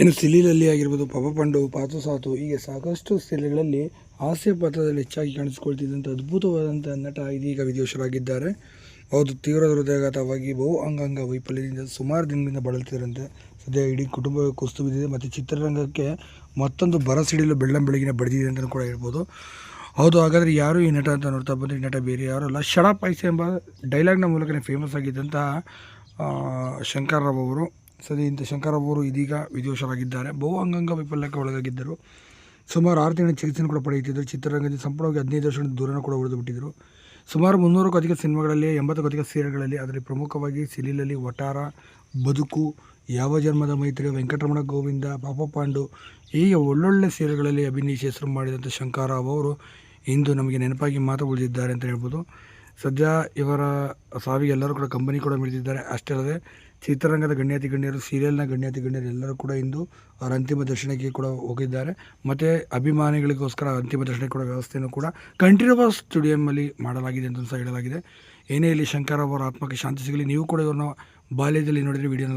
ಇನ್ನು ಸಿಲಿಲಲ್ಲಿ ಆಗಿರ್ಬೋದು, ಪಪಪಂಡು ಪಾತು ಸಾತು ಹೀಗೆ ಸಾಕಷ್ಟು ಸಿಲೆಗಳಲ್ಲಿ ಹಾಸ್ಯ ಪಾತ್ರದಲ್ಲಿ ಹೆಚ್ಚಾಗಿ ಕಾಣಿಸಿಕೊಳ್ತಿದ್ದಂಥ ಅದ್ಭುತವಾದಂಥ ನಟ ಇದೀಗ ವಿದೇಶರಾಗಿದ್ದಾರೆ ಹೌದು, ತೀವ್ರ ಹೃದಯಾಘಾತವಾಗಿ ಬಹು ಅಂಗಾಂಗ ವೈಫಲ್ಯದಿಂದ ಸುಮಾರು ದಿನಗಳಿಂದ ಬಳಲ್ತಿರಂತೆ ಸದ್ಯ ಇಡೀ ಕುಟುಂಬ ಕುಸ್ತು ಬಿದ್ದಿದೆ ಮತ್ತು ಚಿತ್ರರಂಗಕ್ಕೆ ಮತ್ತೊಂದು ಬರ ಸಿಡಿಲು ಬೆಳ್ಳಂ ಬೆಳಗಿನ ಬಡಿದಿದೆ ಅಂತಲೂ ಕೂಡ ಹೇಳ್ಬೋದು. ಹೌದು, ಹಾಗಾದರೆ ಯಾರು ಈ ನಟ ಅಂತ ನೋಡ್ತಾ ಬಂದರೆ ಈ ನಟ ಬೇರೆ ಯಾರು ಅಲ್ಲ? ಶಡಾ ಪೈಸೆ ಎಂಬ ಡೈಲಾಗ್ನ ಮೂಲಕನೇ ಫೇಮಸ್ ಆಗಿದ್ದಂತಹ ಶಂಕರ್ ರಾವ್ ಅವರು. ಸದ್ಯ ಇಂಥ ಶಂಕರ್ ಅವರು ಇದೀಗ ವಿಧಿವಶರಾಗಿದ್ದಾರೆ ಬಹು ಅಂಗಾಂಗ ವೈಫಲ್ಯಕ್ಕೆ ಒಳಗಾಗಿದ್ದರು. ಸುಮಾರು ಆರು ತಿಂಗಳ ಚಿಕಿತ್ಸೆಯನ್ನು ಕೂಡ ಪಡೆಯುತ್ತಿದ್ದರು. ಚಿತ್ರರಂಗದಲ್ಲಿ ಸಂಪೂರ್ಣವಾಗಿ ಹದಿನೈದು ವರ್ಷದ ದೂರನ ಕೂಡ ಉಳಿದು ಬಿಟ್ಟಿದ್ದರು ಸುಮಾರು ಮುನ್ನೂರಕ್ಕೂ ಅಧಿಕ ಸಿನಿಮಾಗಳಲ್ಲಿ ಎಂಬತ್ತಕ್ಕೂ ಅಧಿಕ ಸೀರಿಯಲ್ಗಳಲ್ಲಿ, ಅದರಲ್ಲಿ ಪ್ರಮುಖವಾಗಿ ಸಿಲಿಲಲ್ಲಿ ವಟಾರ ಬದುಕು, ಯಾವ ಜನ್ಮದ ಮೈತ್ರಿ ವೆಂಕಟರಮಣ ಗೋವಿಂದ, ಪಾಪ ಪಾಂಡು ಹೀಗೆ ಒಳ್ಳೊಳ್ಳೆ ಸೀರೆಗಳಲ್ಲಿ ಅಭಿನಯಿಸಿ ಹೆಸರು ಮಾಡಿದಂಥ ಶಂಕರರಾವ್ ಅವರು ಇಂದು ನಮಗೆ ನೆನಪಾಗಿ ಮಾತು ಉಳಿದಿದ್ದಾರೆ ಅಂತ ಹೇಳ್ಬೋದು. ಸದ್ಯ ಇವರ ಸಾವಿಗೆ ಎಲ್ಲರೂ ಕೂಡ ಕಂಬನಿ ಕೂಡ ಮಿಡಿದಿದ್ದಾರೆ. ಅಷ್ಟೇ ಅಲ್ಲದೆ, ಚಿತ್ರರಂಗದ ಗಣ್ಯಾತಿ ಗಣ್ಯರು ಸೀರಿಯಲ್ನ ಗಣ್ಯಾತಿ ಗಣ್ಯರು ಎಲ್ಲರೂ ಕೂಡ ಇಂದು ಅವರ ಅಂತಿಮ ದರ್ಶನಕ್ಕೆ ಕೂಡ ಹೋಗಿದ್ದಾರೆ. ಮತ್ತು ಅಭಿಮಾನಿಗಳಿಗೋಸ್ಕರ ಅಂತಿಮ ದರ್ಶನಕ್ಕೆ ಕೂಡ ವ್ಯವಸ್ಥೆಯನ್ನು ಕೂಡ ಕಂಠೀರವ ಸ್ಟುಡಿಯಂನಲ್ಲಿ ಮಾಡಲಾಗಿದೆ ಅಂತ ಸಹ ಹೇಳಲಾಗಿದೆ. ಏನೇ ಇಲ್ಲಿ ಶಂಕರ್ ಅವರ ಆತ್ಮಕ್ಕೆ ಶಾಂತಿ ಸಿಗಲಿ. ನೀವು ಕೂಡ ಇವ್ರನ್ನ ಬಾಲ್ಯದಲ್ಲಿ ನೋಡಿದರೆ ವಿಡಿಯೋನಲ್ಲಿ